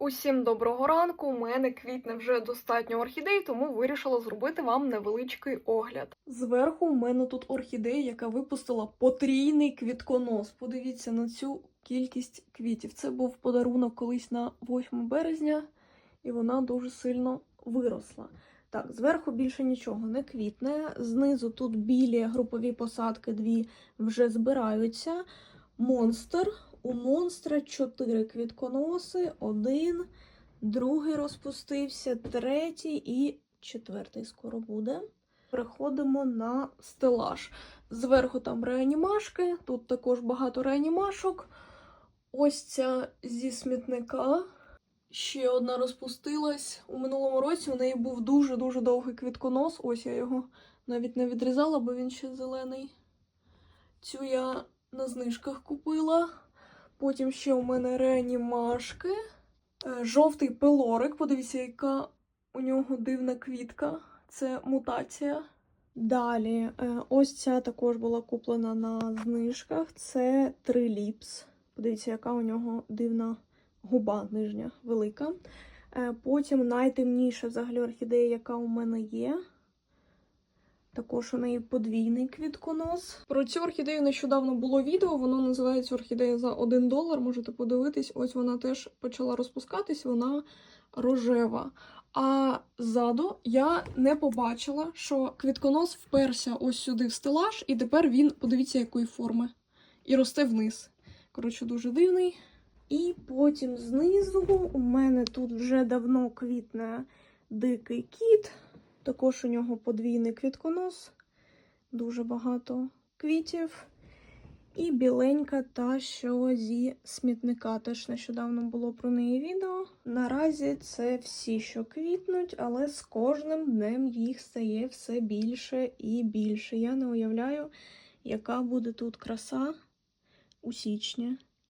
Усім доброго ранку. У мене квітне вже достатньо орхідей, тому вирішила зробити вам невеличкий огляд. Зверху у мене тут орхідея, яка випустила потрійний квітконос. Подивіться на цю кількість квітів. Це був подарунок колись на 8 березня, і вона дуже сильно виросла. Так, зверху більше нічого не квітне. Знизу тут білі групові посадки, дві вже збираються. Монстр. У монстра чотири квітконоси, один, другий розпустився, третій і четвертий скоро буде. Переходимо на стелаж. Зверху там реанімашки, тут також багато реанімашок. Ось ця зі смітника. Ще одна розпустилась. У минулому році у неї був дуже-дуже довгий квітконос. Ось я його навіть не відрізала, бо він ще зелений. Цю я на знижках купила. Потім ще у мене реанімашки. Е, Жовтий пилорик. Подивіться, яка у нього дивна квітка. Це мутація. Далі, е, ось ця також була куплена на знижках. Це триліпс. Подивіться, яка у нього дивна губа нижня, велика. Е, Потім найтемніша взагалі орхідея, яка у мене є. Також у неї подвійний квітконос. Про цю орхідею нещодавно було відео. Воно називається орхідея за 1 долар. Можете подивитись. Ось вона теж почала розпускатись, вона рожева. А ззаду я не побачила, що квітконос вперся ось сюди в стелаж, і тепер він, подивіться, якої форми. І росте вниз. Коротше, дуже дивний. І потім знизу у мене тут вже давно квітне дикий кіт. Також у нього подвійний квітконос, дуже багато квітів. І біленька та що зі смітника. Теж нещодавно було про неї відео. Наразі це всі, що квітнуть, але з кожним днем їх стає все більше і більше. Я не уявляю, яка буде тут краса у січні.